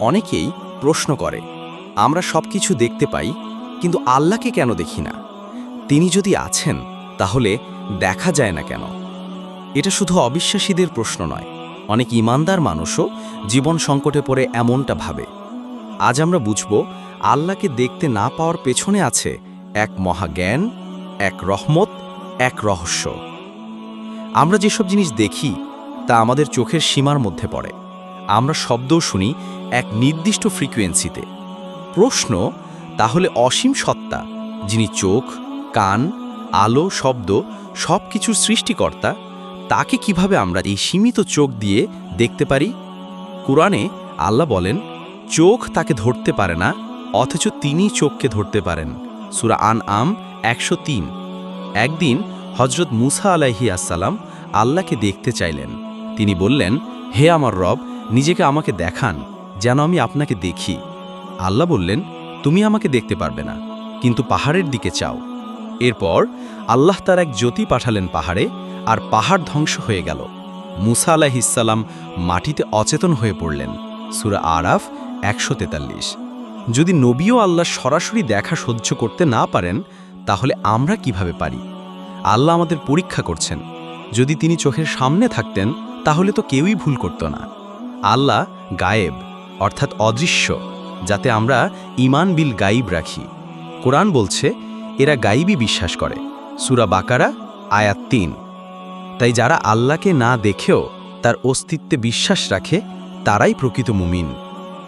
অনেকেই প্রশ্ন করে, আমরা সব কিছু দেখতে পাই, কিন্তু আল্লাহকে কেন দেখি না? তিনি যদি আছেন, তাহলে দেখা যায় না কেন? এটা শুধু অবিশ্বাসীদের প্রশ্ন নয়, অনেক ইমানদার মানুষও জীবন সংকটে পড়ে এমনটা ভাবে। আজ আমরা বুঝব, আল্লাহকে দেখতে না পাওয়ার পেছনে আছে এক মহাজ্ঞান, এক রহমত, এক রহস্য। আমরা যেসব জিনিস দেখি, তা আমাদের চোখের সীমার মধ্যে পড়ে। আমরা শব্দও শুনি এক নির্দিষ্ট ফ্রিকোয়েন্সিতে। প্রশ্ন, তাহলে অসীম সত্তা, যিনি চোখ, কান, আলো, শব্দ সব কিছুর সৃষ্টিকর্তা, তাকে কীভাবে আমরা এই সীমিত চোখ দিয়ে দেখতে পারি? কোরআনে আল্লাহ বলেন, চোখ তাকে ধরতে পারে না, অথচ তিনি চোখকে ধরতে পারেন। সুরা আন আম একশো তিন। একদিন হজরত মুসা আলাইহি আসসালাম আল্লাহকে দেখতে চাইলেন। তিনি বললেন, হে আমার রব নিজেকে আমাকে দেখান, যেন আমি আপনাকে দেখি। আল্লাহ বললেন, তুমি আমাকে দেখতে পারবে না, কিন্তু পাহাড়ের দিকে চাও। এরপর আল্লাহ তার এক জ্যোতি পাঠালেন পাহাড়ে, আর পাহাড় ধ্বংস হয়ে গেল। মুসা আলাহিসাল্লাম মাটিতে অচেতন হয়ে পড়লেন। সুরা আরাফ একশো তেতাল্লিশ। যদি নবীও আল্লাহ সরাসরি দেখা সহ্য করতে না পারেন, তাহলে আমরা কীভাবে পারি? আল্লাহ আমাদের পরীক্ষা করছেন। যদি তিনি চোখের সামনে থাকতেন, তাহলে তো কেউই ভুল করত না। আল্লাহ গায়েব, অর্থাৎ অদৃশ্য, যাতে আমরা ইমান বিল গাইব রাখি। কোরআন বলছে, এরা গাইবই বিশ্বাস করে। সুরা বাকারা, আয়াত তিন। তাই যারা আল্লাহকে না দেখেও তার অস্তিত্বে বিশ্বাস রাখে, তারাই প্রকৃত মুমিন।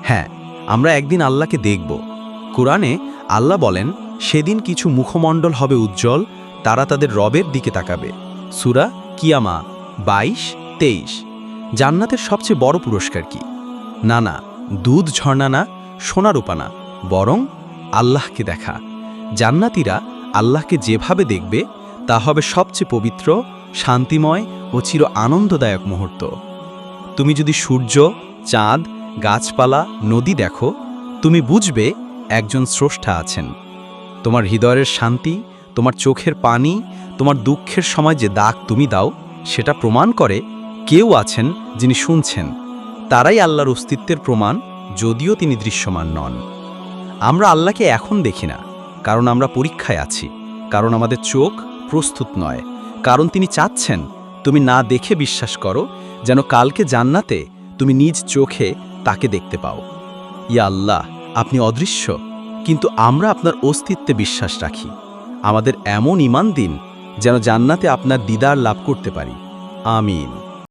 হ্যাঁ আমরা একদিন আল্লাহকে দেখব। কোরআনে আল্লাহ বলেন, সেদিন কিছু মুখমণ্ডল হবে উজ্জ্বল, তারা তাদের রবের দিকে তাকাবে। সুরা কিয়ামা, বাইশ, তেইশ। জান্নাতের সবচেয়ে বড় পুরস্কার কি? না না, দুধ ঝর্ণা না, সোনা বরং আল্লাহকে দেখা। জান্নাতীরা আল্লাহকে যেভাবে দেখবে, তা হবে সবচেয়ে পবিত্র, শান্তিময় ও চির আনন্দদায়ক মুহূর্ত। তুমি যদি সূর্য, চাঁদ, গাছপালা, নদী দেখো, তুমি বুঝবে একজন স্রষ্টা আছেন। তোমার হৃদয়ের শান্তি, তোমার চোখের পানি, তোমার দুঃখের সময় যে দাগ তুমি দাও, সেটা প্রমাণ করে কেউ আছেন যিনি শুনছেন, তারাই আল্লাহর অস্তিত্বের প্রমাণ, যদিও তিনি দৃশ্যমান নন। আমরা আল্লাহকে এখন দেখি না, কারণ আমরা পরীক্ষায় আছি, কারণ আমাদের চোখ প্রস্তুত নয়। কারণ তিনি চাচ্ছেন, তুমি না দেখে বিশ্বাস করো, যেন কালকে জান্নাতে তুমি নিজ চোখে তাকে দেখতে পাও। ইয়া আল্লাহ, আপনি অদৃশ্য, কিন্তু আমরা আপনার অস্তিত্বে বিশ্বাস রাখি। আমাদের এমন ইমান দিন, যেন জান্নাতে আপনার দিদার লাভ করতে পারি। আমিন।